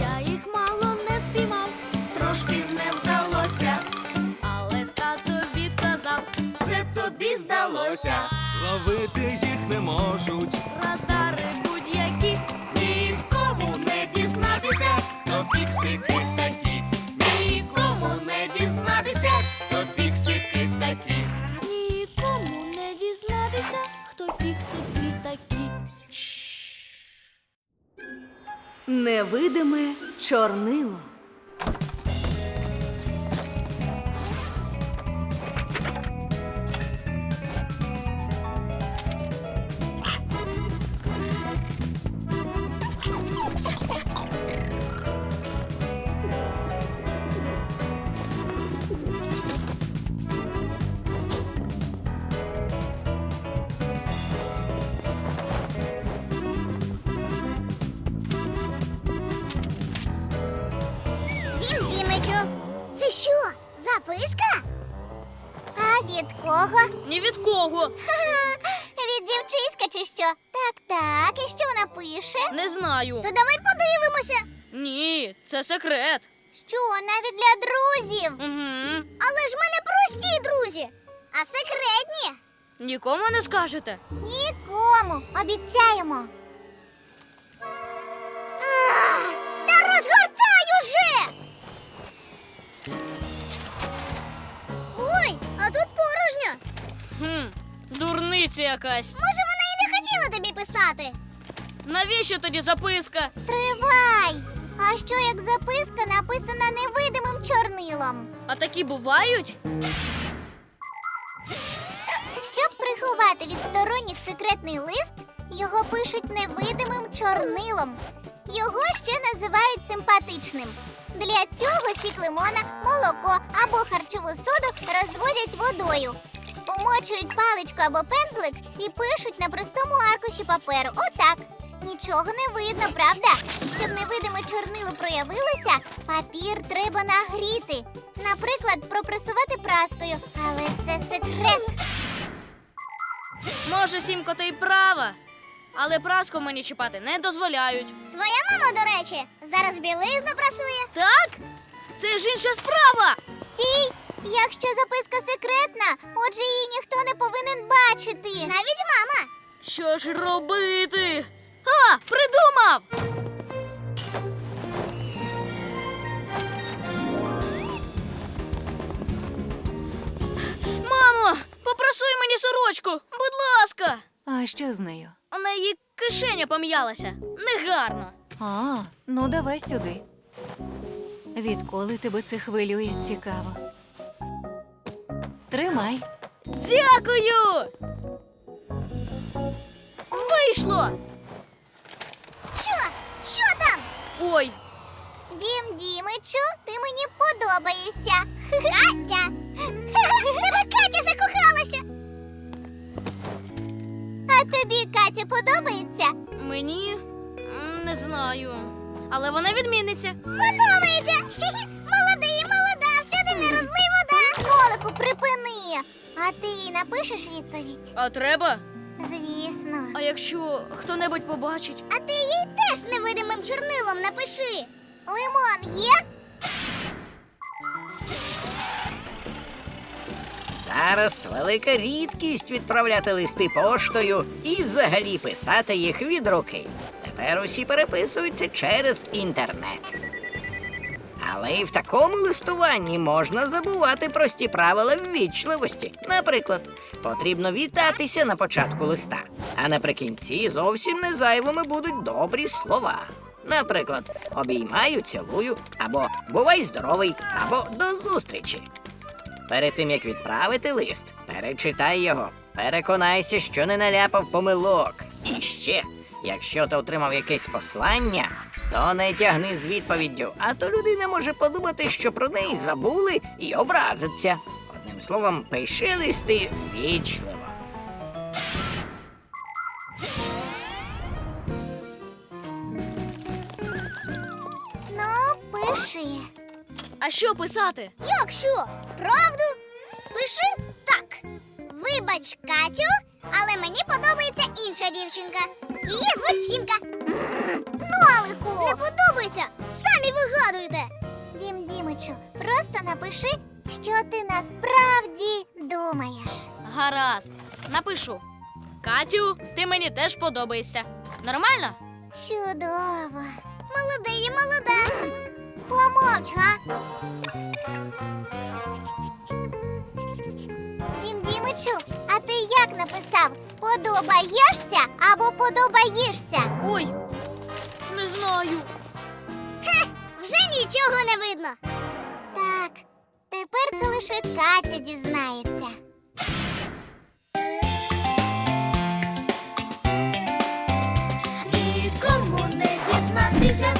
Я їх мало не спіймав, трошки не вдалося, але тато відказав, це тобі здалося. Ловити їх не можуть. Радари будь-які, Невидиме чорнило. Дім Дімичу, це що? Записка? А від кого? Ні від кого. Ха-ха, Від дівчиська чи що? Так, так, і що вона пише? Не знаю. То давай подивимося. Ні, це секрет. Що, навіть для друзів? Угу. Але ж ми не прості друзі, а секретні. Нікому не скажете. Нікому обіцяємо. Дурниця якась. Може, вона і не хотіла тобі писати. Навіщо тоді записка? Стривай! А що як записка написана невидимим чорнилом? А такі бувають? Щоб приховати від сторонніх секретний лист, його пишуть невидимим чорнилом. Його ще називають симпатичним. Для цього сік лимона, молоко або харчову соду розводять водою. Умочують паличку або пензлик і пишуть на простому аркуші паперу. Отак. Нічого не видно, правда? Щоб невидиме чорнило проявилося, папір треба нагріти. Наприклад, пропресувати праскою. Але це секрет. Може, сімко ти й права. Але праску мені чіпати не дозволяють. Твоя мама, до речі, зараз білизну прасує. Так? Це ж інша справа. Стій! Якщо записка секретна, отже її ніхто не повинен бачити. Навіть мама. Що ж робити? А, придумав! Мамо, попросуй мені сорочку, будь ласка. А що з нею? У неї кишеня пом'ялася. Негарно. А, ну давай сюди. Відколи тебе це хвилює, цікаво. Тримай. Дякую. Вийшло. Що? Що там? Ой, Дім Дімичу, ти мені подобаєшся. Катя! Тебе Катя закохалася. А тобі Катя подобається? мені не знаю. Але вона відміниться. Подобається! Молодий, молода, всюди не розлий вода. Колику, припини. А ти їй напишеш відповідь? А треба? Звісно. А якщо хто-небудь побачить? А ти їй теж невидимим чорнилом напиши. Лимон є? Зараз велика рідкість відправляти листи поштою і взагалі писати їх від руки. Тепер усі переписуються через інтернет. Але і в такому листуванні можна забувати прості правила ввічливості. Наприклад, потрібно вітатися на початку листа, а наприкінці зовсім не зайвими будуть добрі слова. Наприклад, обіймаю, цілую, або бувай здоровий, або до зустрічі. Перед тим як відправити лист, перечитай його. Переконайся, що не наляпав помилок. І ще, якщо ти отримав якесь послання, то не тягни з відповіддю, а то людина може подумати, що про неї забули і образиться. Одним словом, пиши листи вічливо. Ну, пиши. А що писати? Як що? Правду? Пиши так. Вибач, Катю, але мені подобається інша дівчинка. Її звуть Сімка. Нолику! Не подобається! Самі вигадуйте! Дім Дімичу, просто напиши, що ти насправді думаєш. Гаразд, напишу. Катю, ти мені теж подобаєшся. Нормально? Чудово. Молода і молода. Помовч, га? Дім Дімичу, а ти як написав? Подобаєшся або подобаєшся? Ой, знаю. Хе, вже нічого не видно. Так, тепер це лише Катя дізнається. Нікому не дізнатися.